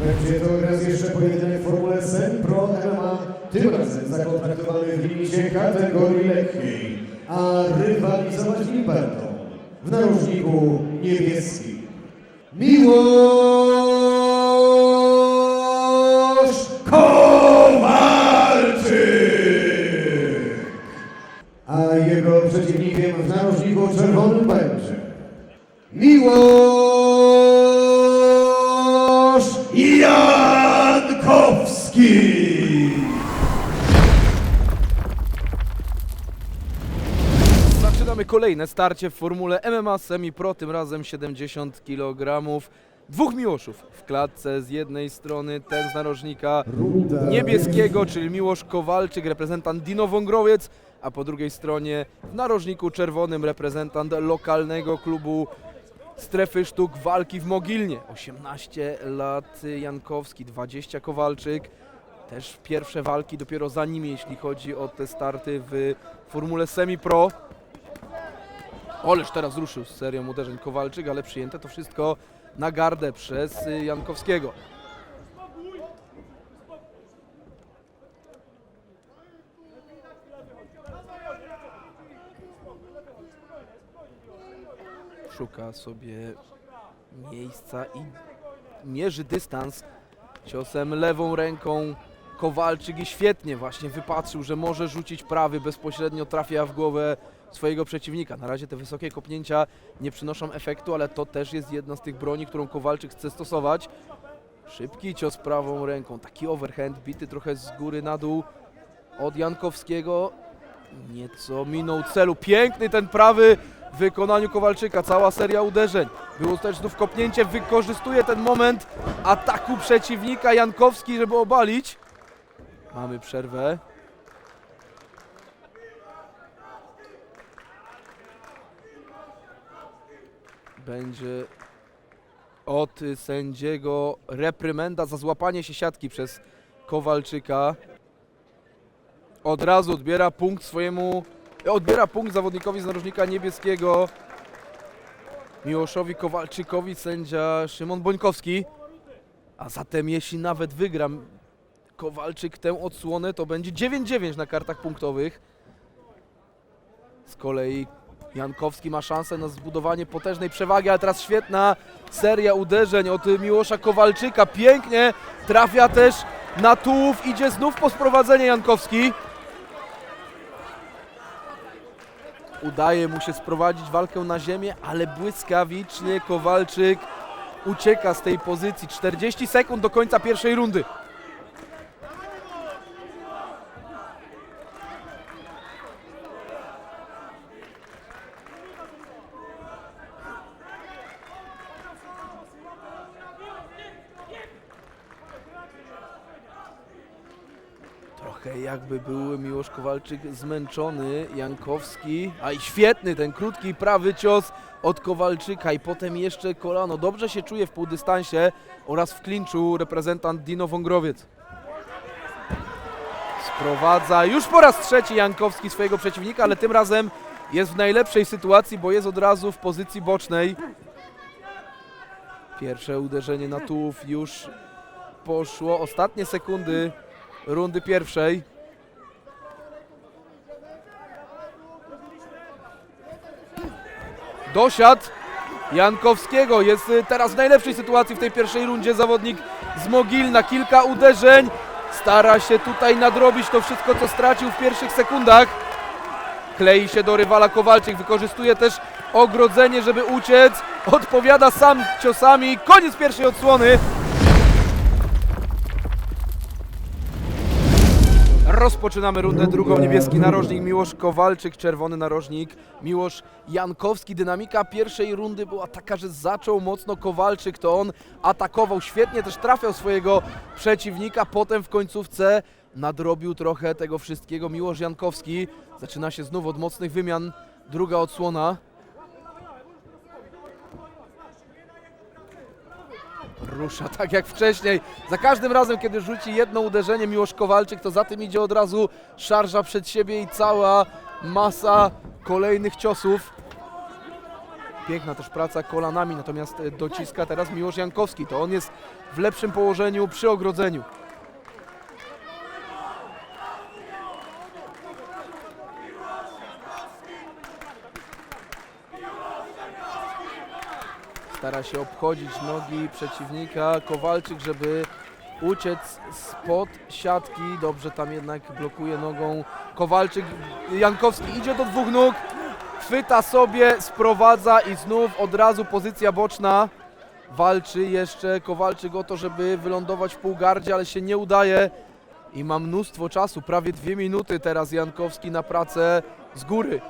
Będzie to raz jeszcze pojedynek w Formule Sen Pro MMA, tym razem zakontraktowany w limicie kategorii lekkiej, a rywalizować nim będą w narożniku niebieskim. Miłosz Kowalczyk! A jego przeciwnikiem w narożniku czerwonym będzie Miłosz kolejne starcie w formule MMA Semi Pro, tym razem 70 kg. Dwóch Miłoszów w klatce, z jednej strony ten z narożnika niebieskiego, czyli Miłosz Kowalczyk, reprezentant Dino Wągrowiec, a po drugiej stronie w narożniku czerwonym reprezentant lokalnego klubu Strefy Sztuk Walki w Mogilnie. 18 lat Jankowski, 20 Kowalczyk. Też pierwsze walki dopiero za nimi, jeśli chodzi o te starty w formule Semi Pro. Oleż teraz ruszył z serią uderzeń Kowalczyk, ale przyjęte to wszystko na gardę przez y, Jankowskiego. Szuka sobie miejsca i mierzy dystans ciosem lewą ręką. Kowalczyk i świetnie właśnie wypatrzył, że może rzucić prawy, bezpośrednio trafia w głowę swojego przeciwnika. Na razie te wysokie kopnięcia nie przynoszą efektu, ale to też jest jedna z tych broni, którą Kowalczyk chce stosować. Szybki cios prawą ręką, taki overhand bity trochę z góry na dół od Jankowskiego. Nieco minął celu. Piękny ten prawy w wykonaniu Kowalczyka. Cała seria uderzeń. Było też znów kopnięcie. Wykorzystuje ten moment ataku przeciwnika Jankowski, żeby obalić. Mamy przerwę. Będzie od sędziego reprymenda za złapanie się siatki przez Kowalczyka. Od razu odbiera punkt swojemu, odbiera punkt zawodnikowi z narożnika niebieskiego. Miłoszowi Kowalczykowi sędzia Szymon Bońkowski. A zatem jeśli nawet wygra Kowalczyk tę odsłonę, to będzie 9-9 na kartach punktowych. Z kolei Jankowski ma szansę na zbudowanie potężnej przewagi, ale teraz świetna seria uderzeń od Miłosza Kowalczyka. Pięknie trafia też na tułów, idzie znów po sprowadzenie Jankowski. Udaje mu się sprowadzić walkę na ziemię, ale błyskawicznie Kowalczyk ucieka z tej pozycji. 40 sekund do końca pierwszej rundy. Trochę jakby był Miłosz Kowalczyk zmęczony, Jankowski, a i świetny ten krótki prawy cios od Kowalczyka i potem jeszcze kolano. Dobrze się czuje w półdystansie oraz w klinczu reprezentant Dino Wągrowiec. Sprowadza już po raz trzeci Jankowski swojego przeciwnika, ale tym razem jest w najlepszej sytuacji, bo jest od razu w pozycji bocznej. Pierwsze uderzenie na tułów już poszło. Ostatnie sekundy rundy pierwszej. Dosiad Jankowskiego jest y, teraz w najlepszej sytuacji w tej pierwszej rundzie zawodnik z Mogilna. Kilka uderzeń. Stara się tutaj nadrobić to wszystko, co stracił w pierwszych sekundach. Klei się do rywala Kowalczyk, wykorzystuje też ogrodzenie, żeby uciec. Odpowiada sam ciosami. Koniec pierwszej odsłony. Rozpoczynamy rundę drugą. Niebieski narożnik Miłosz Kowalczyk, czerwony narożnik Miłosz Jankowski. Dynamika pierwszej rundy była taka, że zaczął mocno Kowalczyk, to on atakował świetnie, też trafiał swojego przeciwnika. Potem w końcówce nadrobił trochę tego wszystkiego Miłosz Jankowski. Zaczyna się znów od mocnych wymian. Druga odsłona. Rusza tak jak wcześniej. Za każdym razem, kiedy rzuci jedno uderzenie Miłosz Kowalczyk, to za tym idzie od razu szarża przed siebie i cała masa kolejnych ciosów. Piękna też praca kolanami, natomiast dociska teraz Miłosz Jankowski. To on jest w lepszym położeniu przy ogrodzeniu. Stara się obchodzić nogi przeciwnika. Kowalczyk, żeby uciec spod siatki. Dobrze tam jednak blokuje nogą Kowalczyk. Jankowski idzie do dwóch nóg. Chwyta sobie, sprowadza i znów od razu pozycja boczna. Walczy jeszcze Kowalczyk o to, żeby wylądować w półgardzie, ale się nie udaje. I ma mnóstwo czasu, prawie dwie minuty teraz Jankowski na pracę z góry.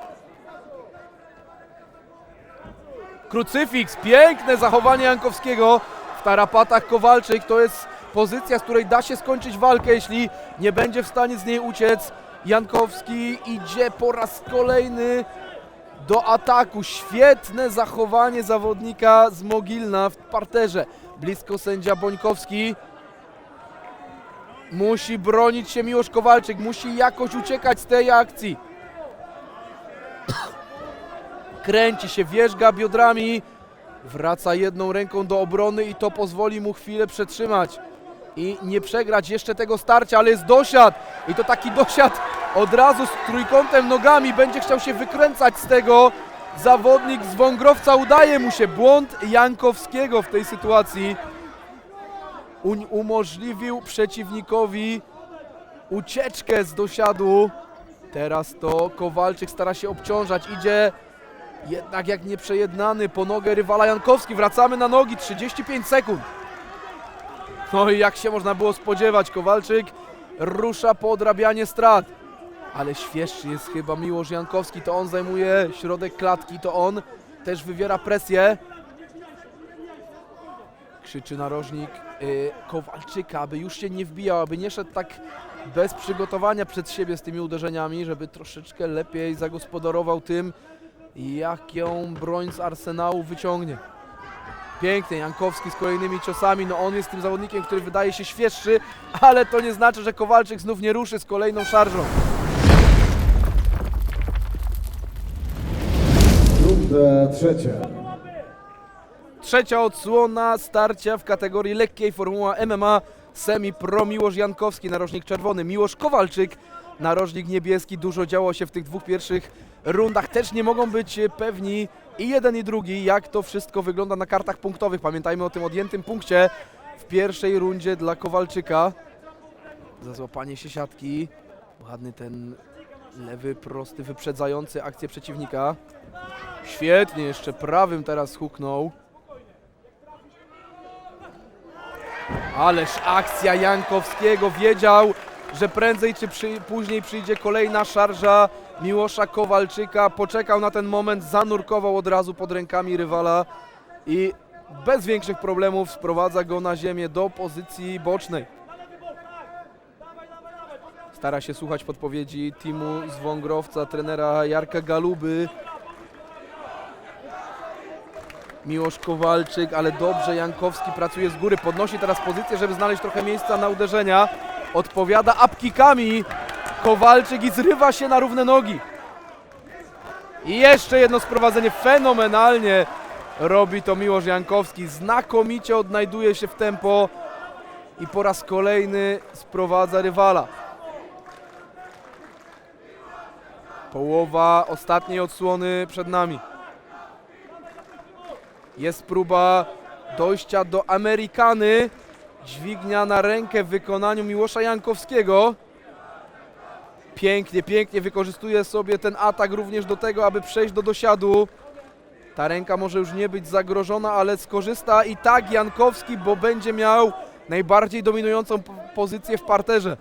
Krucyfiks, piękne zachowanie Jankowskiego w tarapatach Kowalczyk. To jest pozycja, z której da się skończyć walkę, jeśli nie będzie w stanie z niej uciec. Jankowski idzie po raz kolejny do ataku. Świetne zachowanie zawodnika z Mogilna w parterze. Blisko sędzia Bońkowski. Musi bronić się Miłosz Kowalczyk, musi jakoś uciekać z tej akcji. Kręci się, wierzga biodrami. Wraca jedną ręką do obrony i to pozwoli mu chwilę przetrzymać. I nie przegrać jeszcze tego starcia, ale jest dosiad. I to taki dosiad od razu z trójkątem nogami. Będzie chciał się wykręcać z tego. Zawodnik z Wągrowca udaje mu się. Błąd Jankowskiego w tej sytuacji. Umożliwił przeciwnikowi ucieczkę z dosiadu. Teraz to Kowalczyk stara się obciążać. Idzie jednak jak nieprzejednany po nogę rywala Jankowski. Wracamy na nogi, 35 sekund. No i jak się można było spodziewać, Kowalczyk rusza po odrabianie strat. Ale świeższy jest chyba Miłosz Jankowski, to on zajmuje środek klatki, to on też wywiera presję. Krzyczy narożnik y, Kowalczyka, aby już się nie wbijał, aby nie szedł tak bez przygotowania przed siebie z tymi uderzeniami, żeby troszeczkę lepiej zagospodarował tym, jaką broń z arsenału wyciągnie. Pięknie, Jankowski z kolejnymi ciosami, no on jest tym zawodnikiem, który wydaje się świeższy, ale to nie znaczy, że Kowalczyk znów nie ruszy z kolejną szarżą. Runda trzecia. Trzecia odsłona starcia w kategorii lekkiej Formuła MMA semi-pro Miłosz Jankowski, narożnik czerwony, Miłosz Kowalczyk, narożnik niebieski. Dużo działo się w tych dwóch pierwszych rundach. Też nie mogą być pewni i jeden i drugi, jak to wszystko wygląda na kartach punktowych. Pamiętajmy o tym odjętym punkcie w pierwszej rundzie dla Kowalczyka. Za złapanie się siatki. Ładny ten lewy, prosty, wyprzedzający akcję przeciwnika. Świetnie, jeszcze prawym teraz huknął. Ależ akcja Jankowskiego wiedział, że prędzej czy przy, później przyjdzie kolejna szarża Miłosza Kowalczyka. Poczekał na ten moment, zanurkował od razu pod rękami rywala i bez większych problemów sprowadza go na ziemię do pozycji bocznej. Stara się słuchać podpowiedzi teamu z Wągrowca, trenera Jarka Galuby. Miłosz Kowalczyk, ale dobrze Jankowski pracuje z góry, podnosi teraz pozycję, żeby znaleźć trochę miejsca na uderzenia. Odpowiada apkikami Kowalczyk i zrywa się na równe nogi. I jeszcze jedno sprowadzenie, fenomenalnie robi to Miłosz Jankowski. Znakomicie odnajduje się w tempo i po raz kolejny sprowadza rywala. Połowa ostatniej odsłony przed nami. Jest próba dojścia do Amerykany. Dźwignia na rękę w wykonaniu Miłosza Jankowskiego. Pięknie, pięknie wykorzystuje sobie ten atak również do tego, aby przejść do dosiadu. Ta ręka może już nie być zagrożona, ale skorzysta i tak Jankowski, bo będzie miał najbardziej dominującą pozycję w parterze.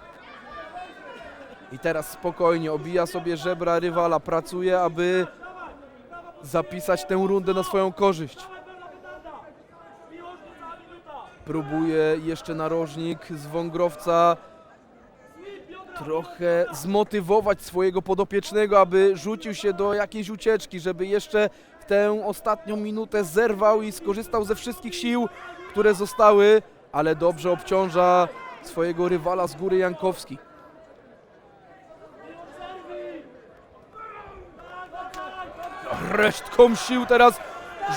I teraz spokojnie obija sobie żebra rywala, pracuje, aby zapisać tę rundę na swoją korzyść. Próbuje jeszcze narożnik z Wągrowca trochę zmotywować swojego podopiecznego, aby rzucił się do jakiejś ucieczki, żeby jeszcze w tę ostatnią minutę zerwał i skorzystał ze wszystkich sił, które zostały, ale dobrze obciąża swojego rywala z góry Jankowski. Resztką sił teraz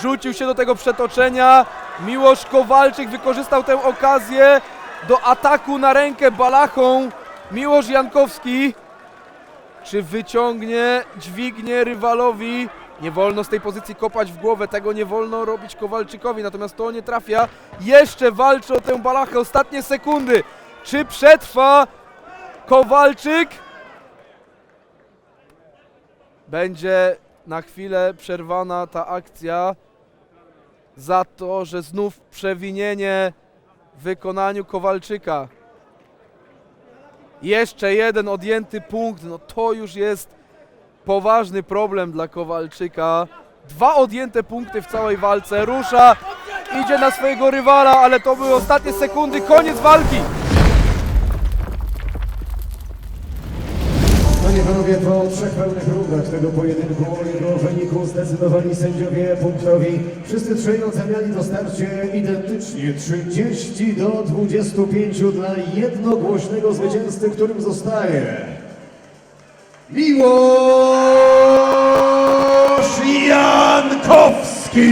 rzucił się do tego przetoczenia. Miłosz Kowalczyk wykorzystał tę okazję do ataku na rękę balachą. Miłosz Jankowski. Czy wyciągnie, dźwignie rywalowi? Nie wolno z tej pozycji kopać w głowę, tego nie wolno robić Kowalczykowi, natomiast to nie trafia. Jeszcze walczy o tę balachę, ostatnie sekundy. Czy przetrwa Kowalczyk? Będzie na chwilę przerwana ta akcja za to, że znów przewinienie w wykonaniu Kowalczyka. Jeszcze jeden odjęty punkt, no to już jest poważny problem dla Kowalczyka. Dwa odjęte punkty w całej walce, rusza, idzie na swojego rywala, ale to były ostatnie sekundy, koniec walki. Panowie, po trzech pełnych rundach tego pojedynku o jego wyniku zdecydowali sędziowie punktowi. Wszyscy trzej oceniali to starcie identycznie 30 do 25 dla jednogłośnego zwycięzcy, którym zostaje Miłosz Jankowski!